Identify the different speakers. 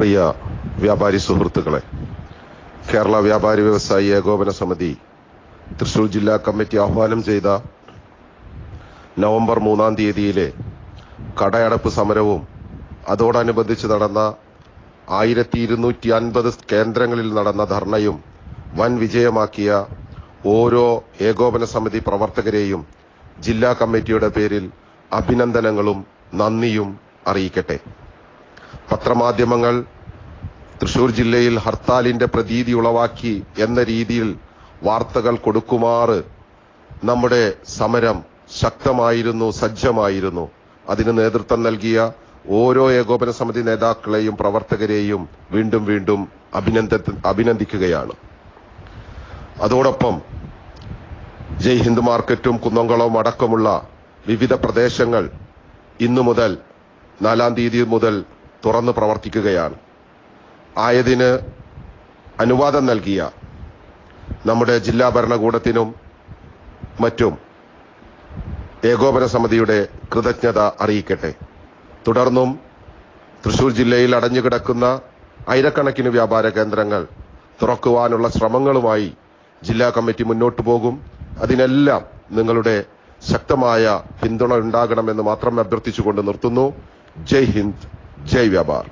Speaker 1: പ്രിയ വ്യാപാരി സുഹൃത്തുക്കളെ കേരള വ്യാപാരി വ്യവസായി ഏകോപന സമിതി തൃശൂർ ജില്ലാ കമ്മിറ്റി ആഹ്വാനം ചെയ്ത നവംബർ മൂന്നാം തീയതിയിലെ കടയടപ്പ് സമരവും അതോടനുബന്ധിച്ച് നടന്ന ആയിരത്തി ഇരുന്നൂറ്റി അൻപത് കേന്ദ്രങ്ങളിൽ നടന്ന ധർണയും വൻ വിജയമാക്കിയ ഓരോ ഏകോപന സമിതി പ്രവർത്തകരെയും ജില്ലാ കമ്മിറ്റിയുടെ പേരിൽ അഭിനന്ദനങ്ങളും നന്ദിയും അറിയിക്കട്ടെ. പത്രമാധ്യമങ്ങൾ തൃശൂർ ജില്ലയിൽ ഹർത്താലിന്റെ പ്രതീതി ഉളവാക്കി എന്ന രീതിയിൽ വാർത്തകൾ കൊടുക്കുമാറ് നമ്മുടെ സമരം ശക്തമായിരുന്നു സജ്ജമായിരുന്നു. അതിന് നേതൃത്വം നൽകിയ ഓരോ ഏകോപന സമിതി നേതാക്കളെയും പ്രവർത്തകരെയും വീണ്ടും വീണ്ടും അഭിനന്ദ അഭിനന്ദിക്കുകയാണ്. അതോടൊപ്പം ജയ് ഹിന്ദ് മാർക്കറ്റും കുന്നംകുളവും അടക്കമുള്ള വിവിധ പ്രദേശങ്ങൾ ഇന്നു മുതൽ നാലാം തീയതി മുതൽ തുറന്നു പ്രവർത്തിക്കുകയാണ്. ആയതിന് അനുവാദം നൽകിയ നമ്മുടെ ജില്ലാ ഭരണകൂടത്തിനും മറ്റും ഏകോപന സമിതിയുടെ കൃതജ്ഞത അറിയിക്കട്ടെ. തുടർന്നും തൃശൂർ ജില്ലയിൽ അടഞ്ഞുകിടക്കുന്ന ആയിരക്കണക്കിന് വ്യാപാര കേന്ദ്രങ്ങൾ തുറക്കുവാനുള്ള ശ്രമങ്ങളുമായി ജില്ലാ കമ്മിറ്റി മുന്നോട്ടു പോകും. അതിനെല്ലാം നിങ്ങളുടെ ശക്തമായ പിന്തുണ ഉണ്ടാകണമെന്ന് മാത്രം അഭ്യർത്ഥിച്ചുകൊണ്ട് നിർത്തുന്നു. ജയ് ഹിന്ദ്. ജയ് വ്യാപാർ